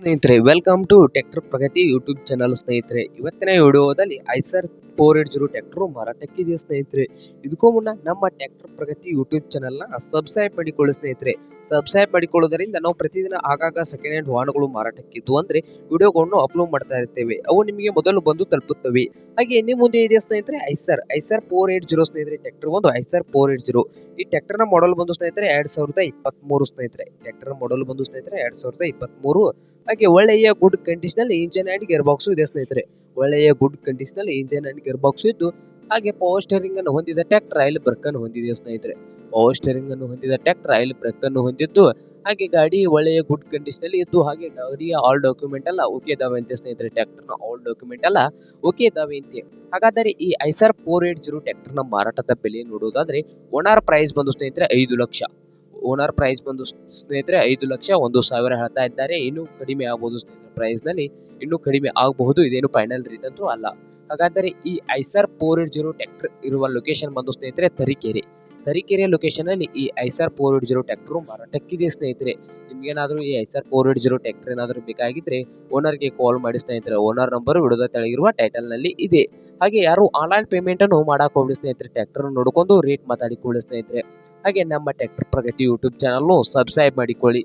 ಸ್ನೇಹಿತರೆ welcome to tractor Pragati YouTube channel ಸ್ನೇಹಿತರೆ. ಇವತ್ತಿನ ವಿಡಿಯೋದಲ್ಲಿ Eicher four eight zero tractor ಮಾರಾಟಕ್ಕಿದೆ ಸ್ನೇಹಿತರೆ? ಇದಕ್ಕೂ ಮುನ್ನ ನಮ್ಮ ಟ್ರ್ಯಾಕ್ಟರ್ ಪ್ರಗತಿ ಯೂಟ್ಯೂಬ್ ಚಾನಲ್ನ ಸಬ್ಸ್ಕ್ರೈಬ್ ಮಾಡಿಕೊಳ್ಳಿ ಸ್ನೇಹಿತರೆ. ಸಬ್ಸ್ಕ್ರೈಬ್ ಮಾಡಿಕೊಳ್ಳೋದರಿಂದ ನಾವು ಪ್ರತಿದಿನ ಆಗಾಗ ಸೆಕೆಂಡ್ ಹ್ಯಾಂಡ್ ವಾಹನಗಳು ಮಾರಾಟಕ್ಕಿದ್ದು ಅಂದ್ರೆ ವಿಡಿಯೋಗಳನ್ನು ಅಪ್ಲೋಡ್ ಮಾಡ್ತಾ ಇರ್ತೇವೆ. ಅವು ನಿಮಗೆ ಮೊದಲು ಬಂದು ತಲುಪುತ್ತವೆ. ಹಾಗೆ ನಿಮ್ಮ ಮುಂದೆ ಇದೆ ಸ್ನೇಹಿತರೆ? Eicher Eicher four eight zero ಸ್ನೇಹಿತರೆ, ಟ್ರ್ಯಾಕ್ಟರ್ ಒಂದು ಐಸರ್ ಫೋರ್ ಏಟ್ ಜೀರೋ. ಈ ಟ್ಯಾಕ್ಟರ್ನ ಮಾಡಲ್ ಬಂದು ಸ್ನೇಹಿತರೆ ಎರಡ್ ಸಾವಿರದ ಇಪ್ಪತ್ಮೂರು ಸ್ನೇಹಿತರೆ. ಟ್ರ್ಯಾಕ್ಟರ್ ಮಾಡಲ್ ಬಂದು ಸ್ನೇಹಿತರೆ ಎರಡ್ ಸಾವಿರದ ಇಪ್ಪತ್ಮೂರು. ಹಾಗೆ ಒಳ್ಳೆಯ good condition engine and gear box ಇದೆ ಸ್ನೇಹಿತರೆ. ಒಳ್ಳೆಯ good condition engine and gear box ಇದ್ದು ಹಾಗೆ ಪವರ್ ಸ್ಟೇರಿಂಗ್ ಅನ್ನು ಹೊಂದಿದ ಟ್ರ್ಯಾಕ್ಟರ್ ಆಯಿಲ್ ಬ್ರೇಕ್ ಅನ್ನು ಹೊಂದಿದೆ ಸ್ನೇಹಿತರೆ. ಪವರ್ ಸ್ಟೇರಿಂಗ್ ಅನ್ನು ಹೊಂದಿದ ಟ್ರ್ಯಾಕ್ಟರ್ ಆಯಿಲ್ ಬ್ರೇಕ್ ಅನ್ನು ಹೊಂದಿದ್ದು ಹಾಗೆ ಗಾಡಿ ಒಳ್ಳೆಯ ಗುಡ್ ಕಂಡೀಷನ್ ಅಲ್ಲಿ ಇದ್ದು ಹಾಗೆ ಗಾಡಿಯ ಆಲ್ ಡಾಕ್ಯುಮೆಂಟ್ ಎಲ್ಲ ಓಕೆ ಇದಾವೆ ಅಂತ ಸ್ನೇಹಿತರೆ ಟ್ರ್ಯಾಕ್ಟರ್ನ ಆಲ್ ಡಾಕ್ಯುಮೆಂಟ್ ಎಲ್ಲ ಓಕೆ ಇದಾವೆ ಅಂತ. ಹಾಗಾದರೆ ಈ ಐಸರ್ ಫೋರ್ ಏಟ್ ಜೀರೋ ಟ್ರ್ಯಾಕ್ಟರ್ನ ಮಾರಾಟದ ಬೆಲೆ ನೋಡೋದಾದ್ರೆ ಓನರ್ ಪ್ರೈಸ್ ಬಂದು ಸ್ನೇಹಿತರೆ ಐದು ಲಕ್ಷ. ಓನರ್ ಪ್ರೈಸ್ ಬಂದು ಸ್ನೇಹಿತರೆ ಐದು ಲಕ್ಷ ಒಂದು ಸಾವಿರ ಹೇಳ್ತಾ ಇದ್ದಾರೆ. ಇನ್ನೂ ಕಡಿಮೆ ಆಗಬಹುದು ಸ್ನೇಹಿತರೆ. ಪ್ರೈಸ್ನಲ್ಲಿ ಇನ್ನೂ ಕಡಿಮೆ ಆಗಬಹುದು, ಇದೇನು ಫೈನಲ್ ರೇಟ್ ಅಂತೂ ಅಲ್ಲ. ಹಾಗಾದರೆ ಈ Eicher four eight zero tractor ಇರುವ ಲೊಕೇಶನ್ ಬಂದು ಸ್ನೇಹಿತರೆ ತರೀಕೆರೆ. ತರೀಕೆರೆ ಲೊಕೇಶನ್ ಅಲ್ಲಿ ಈ Eicher four eight zero tractor ಮಾರಾಟಕ್ಕಿದೆ ಸ್ನೇಹಿತರೆ. ನಿಮಗೇನಾದರೂ ಈ Eicher four eight zero tractor ಏನಾದರೂ ಬೇಕಾಗಿದ್ರೆ ಓನರ್ಗೆ ಕಾಲ್ ಮಾಡಿ ಸ್ನೇಹಿತರೆ. ಓನರ್ ನಂಬರ್ ವಿಡಿಯೋದ ತೆಳಗಿರುವ ಟೈಟಲ್ನಲ್ಲಿ ಇದೆ. ಹಾಗೆ ಯಾರು ಆನ್ಲೈನ್ ಪೇಮೆಂಟ್ ಅನ್ನು ಮಾಡಕ್ ಸ್ನೇಹಿತರೆ. ಟ್ಯಾಕ್ಟರ್ ನೋಡ್ಕೊಂಡು ರೇಟ್ ಮಾತಾಡಿಕೊಳ್ಳಿ ಸ್ನೇಹಿತರೆ. ಹಾಗೆ ನಮ್ಮ ಟ್ಯಾಕ್ಟರ್ ಪ್ರಗತಿ ಯೂಟ್ಯೂಬ್ ಚಾನಲ್ನು ಸಬ್ಸ್ಕ್ರೈಬ್ ಮಾಡಿಕೊಳ್ಳಿ.